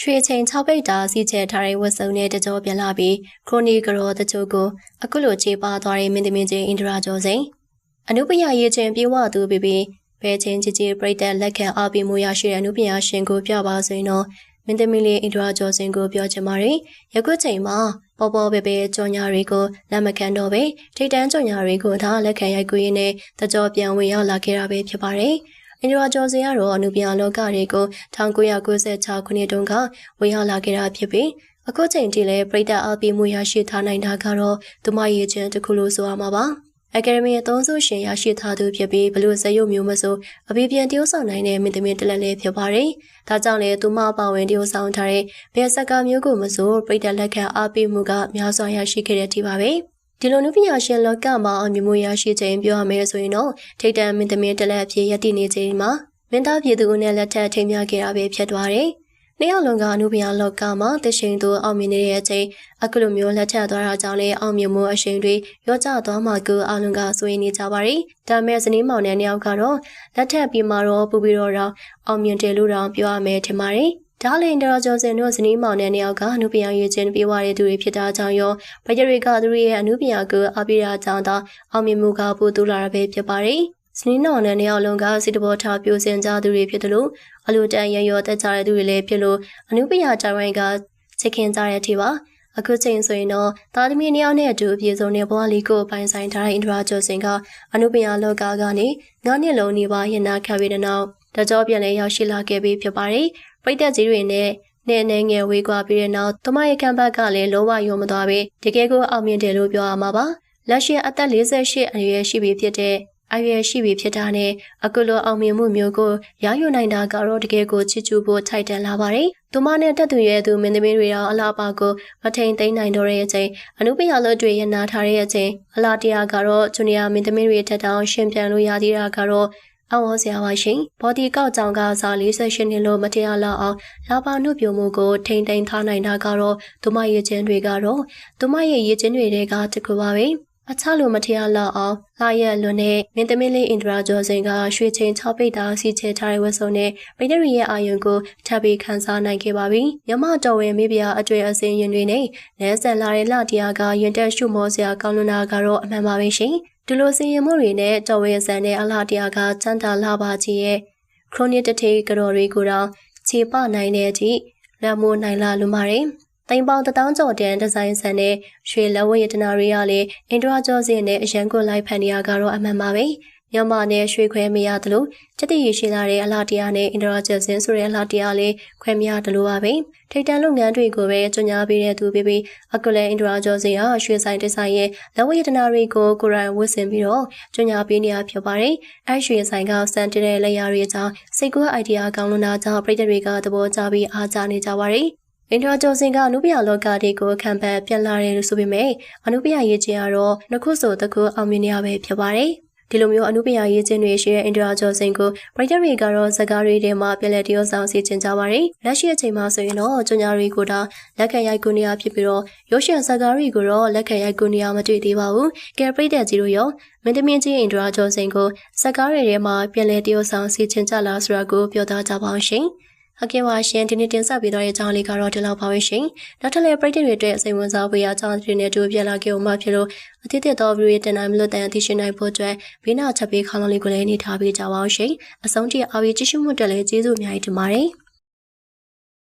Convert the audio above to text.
ရွှေချိန်6ပိတ်တာစီချဲထားတဲ့ဝတ်စုံနဲ့တကြောပြန်လာပြီးခရိုနီကရောတချို့ကိုအခုလိုခြေပါသွားတဲ့မင်းသမီးချင်းအင်ဒရာကျော်စိန်အနုပညာရေးချင်းပြေဝသူပြီးပြီးဘဲချင်းကြီးကြီးပြိတက်လက်ခံအားပေးမှုရရှိတဲ့အနုပညာရှင်ကိုပြပါဆိုရင်တော့မင်းသမီးလေးအင်ဒရာကျော်စိန်ကိုပြောချင်ပါတယ်။ယခုချိန်မှာပေါ်ပေါ်ပဲပဲကြော်ညာတွေကိုလက်မခံတော့ပဲထိတ်တန်းကြော်ညာတွေကိုသာလက်ခံရိုက်ကူးရင်းနဲ့တကြောပြန်ဝင်ရောက်လာခဲ့တာပဲဖြစ်ပါတယ်။ အင်ဒရာကျော်စင်ကတော့အနုပညာလောကတွေကို1996ခုနှစ်တုန်းကဝင်ရောက်လာခဲ့တာဖြစ်ပြီးအခုချိန်ထိလည်းပြည်သက်အပိမှုရရှိထားနိုင်တာကတော့သူမရဲ့ချင်းတစ်ခုလို့ဆိုရမှာပါ။အကယ်ဒမီအသုံးစုရှင်ရရှိထားသူဖြစ်ပြီးဘလို့ဇယုတ်မျိုးမဆိုအပြည့်ပြန်တရုပ်ဆောင်နိုင်တဲ့မင်းသမီးတလက်လေးဖြစ်ပါတယ်။ဒါကြောင့်လည်းသူမပါဝင်တရုပ်ဆောင်ထားတဲ့ဘယ်စကားမျိုးကိုမဆိုပြည်သက်လက်ခံအားပေးမှုကများစွာရရှိခဲ့တဲ့ဒီပါပဲ။ ဒီလိုနုပညာရှင်လောကမှာအမြင်မှုရရှိခြင်းပြောရမယ်ဆိုရင်တော့ထိတ်တန့်မင်းသမီးတလက်အဖြစ်ရည်တည်နေခြင်းမှာမင်းသားပြည်သူနဲ့လက်ထပ်ထိမ်းမြခဲ့တာပဲဖြစ်သွားတယ်။နှစ်ယောက်လုံးကအနုပညာလောကမှာတရှိန်သူအောင်မြင်နေတဲ့အချိန်အခုလိုမျိုးလက်ထပ်သွားတာကြောင့်လည်းအောင်မြင်မှုအရှိန်တွေရောကျသွားမှကိုအလုံးကဆိုရင်နေကြပါရီဒါမဲ့ဇနီးမောင်နဲ့နှစ်ယောက်ကတော့လက်ထပ်ပြီးမှတော့ပူပြီးတော့အောင်မြင်တယ်လို့တော့ပြောရမယ်ထင်ပါတယ် ဒါလင်ဒရာကျော်စင်တို့ဇနီးမောင်နဲ့နှစ်ယောက်ကအနုပညာရေးချင်းပြေးဝတဲ့သူတွေဖြစ်တာကြောင့်ရောဗကြတွေကသူတို့ရဲ့အနုပညာကိုအပိရာကြောင့်တော့အောင်မြင်မှုကပိုတူလာတာပဲဖြစ်ပါတယ်။စနီးနောင်နဲ့နေအောင်လုံးကစိတဘောထားပြိုစင်ကြသူတွေဖြစ်တယ်လို့အလိုတန်ရရောတက်ကြတဲ့သူတွေလည်းဖြစ်လို့အနုပညာတိုင်ဝမ်ကချစ်ခင်ကြတဲ့အထိပါအခုချိန်ဆိုရင်တော့သားသမီးနှစ်ယောက်နဲ့အတူအပြေဆုံးတဲ့ဘဝလေးကိုပိုင်ဆိုင်ထားတဲ့အင်ဒရာကျော်စင်ကအနုပညာလောကကနေငါးနှစ်လုံးနေပါရင်နာခပ်ပြီးတဲ့နောက် တကြောပြန်လည်းရောက်ရှိလာခဲ့ပြီးဖြစ်ပါတယ်။ပြည်သက်ကြီးတွေနဲ့နဲ့နဲ့ငယ်ဝေးကွာပြီးတဲ့နောက်တမရဲ့ခံဘက်ကလည်းလုံးဝယုံမသွားပဲတကယ်ကိုအောင်မြင်တယ်လို့ပြောရမှာပါ။လက်ရှိအသက်48အရွယ်ရှိပြီဖြစ်တဲ့အရွယ်ရှိပြီဖြစ်တာနဲ့အခုလိုအောင်မြင်မှုမျိုးကိုရယူနိုင်တာကတော့တကယ်ကိုချစ်ချူဖို့ထိုက်တန်လာပါတယ်။သူမနဲ့တက်သူရဲ့သူမင်းသမီးတွေတော့အလားပါကိုမထိန်သိမ်းနိုင်တော့တဲ့အချိန်အနုပညာလို့တွေ့ရနာထားတဲ့အချိန်အလားတရားကတော့ဂျူနီယာမင်းသမီးတွေထက်တောင်ရှင်ပြန်လို့ရသေးတာကတော့ အဝေါ်စရာပါရှင်ဘော်ဒီကောက်ကြောင်ကစား48နှစ်လို့မတရားလောက်အောင်လာပါနှုတ်ပြမှုကိုထိန်သိမ်းထားနိုင်တာကတော့သူမရဲ့ချင်းတွေကတော့သူမရဲ့ရည်ချင်းတွေကတခုပါပဲအချလိုမထရလောက်အောင်လာရက်လွန်နဲ့မင်းသမီးလေးအင်ဒရာကျော်စင်ကရွှေချင်း6ပိတ်တာစီချဲထားတဲ့ဝက်စုံနဲ့ပိတရီရဲ့အာယုံကိုထပ်ပြီးခန်းစားနိုင်ခဲ့ပါပြီ။မြမတော်ဝင်မိဖုရားအတွေ့အစင်ရင်တွေနဲ့လဲဆန်လာတဲ့လတရားကရင်တက်ရှုမောစရာကောင်းလွန်တာကတော့အမှန်ပါပဲရှင်။ ဒီလိုစင်ရင်မှုတွေနဲ့တော်ဝင်ဆန်တဲ့အလားတရားကချမ်းသာလာပါကြီးရဲ့ခရိုနီတထေကတော်တွေကိုတော့ခြေပနိုင်တဲ့အထိလက်မိုးနိုင်လာလူမာတယ်။တိမ်ပေါင်တထောင်ကျော်တန်ဒီဇိုင်းဆန်တဲ့ရွှေလက်ဝဲရတနာတွေကလည်းအင်ဒရာကျော်စင်နဲ့အရန်ကိုလိုက်ဖန်နေရကတော့အမှန်ပါပဲ။ ညမနဲ့ရွှေခွဲမရသလိုစက်တည်ရရှိလာတဲ့အလားတရားနဲ့အင်ဒရာကျော်စင်ဆိုတဲ့အလားတရားလေးခွဲမရတယ်လို့ပါပဲ။ထိတ်တန့်လုပ်ငန်းတွေကိုပဲကြညာပေးတဲ့သူပြီးပြီးအခုလည်းအင်ဒရာကျော်စင်ကရွှေဆိုင်ဒီဇိုင်းရဲ့လက်ဝဲရတနာတွေကိုကိုရိုင်းဝတ်ဆင်ပြီးတော့ကြညာပေးနေရဖြစ်ပါတယ်။အဲရွှေဆိုင်ကစံတဲ့လက်ရာတွေအကြောင်းစိတ်ကူးအိုင်ဒီယာကောင်းလွန်တာကြောင့်ပြည်သူတွေကသဘောကျပြီးအားကျနေကြပါတယ်။အင်ဒရာကျော်စင်ကအနုပညာလောကတွေကိုခံပတ်ပြန်လာတယ်လို့ဆိုပေမဲ့အနုပညာရေးချင်းကတော့နှစ်ခုဆိုတစ်ခုအောင်မြင်နေရပဲဖြစ်ပါတယ်။ ဒီလိုမျိုးအနုပညာရေးချင်းတွေရှိတဲ့အင်ဒရာကျော်စင်ကိုပရိသတ်တွေကတော့ဇကားတွေထဲမှာပြည်လက်တရောဆောင်စီချင်ကြပါတယ်။လက်ရှိအချိန်မှာဆိုရင်တော့ကျညာတွေကိုဒါလက်ခံရိုက်ကူနေရဖြစ်ပြီးတော့ရုပ်ရှင်ဇကားတွေကိုတော့လက်ခံရိုက်ကူနေရမတွေ့သေးပါဘူး။ကဲပရိသတ်ကြီးတို့ရောမင်းသမီးကြီးအင်ဒရာကျော်စင်ကိုဇကားတွေထဲမှာပြည်လက်တရောဆောင်စီချင်ကြလားဆိုတာကိုပြောသားကြပါအောင်ရှင်။ ဟုတ်ကဲ့ပါရှင်ဒီနေ့တင်ဆက်ပေးသွားတဲ့အကြောင်းလေးကတော့ဒီလောက်ပါပဲရှင်နောက်ထပ်လည်းပရိသတ်တွေအတွက်စိတ်ဝင်စားဖို့ရအကြောင်းတွေနဲ့တူပြလာခဲ့ဦးမှာဖြစ်လို့အသစ်သက်သောဗီဒီယိုတင်နိုင်မလို့တန်အသိရှိနိုင်ဖို့အတွက်ဘေးနာချက်ပေးခေါင်းလေးကိုလည်းနေထားပေးကြပါအောင်ရှင်အဆုံးထိအားပေးကြည့်ရှုမှုတက်လည်းကျေးဇူးအများကြီးတင်ပါတယ်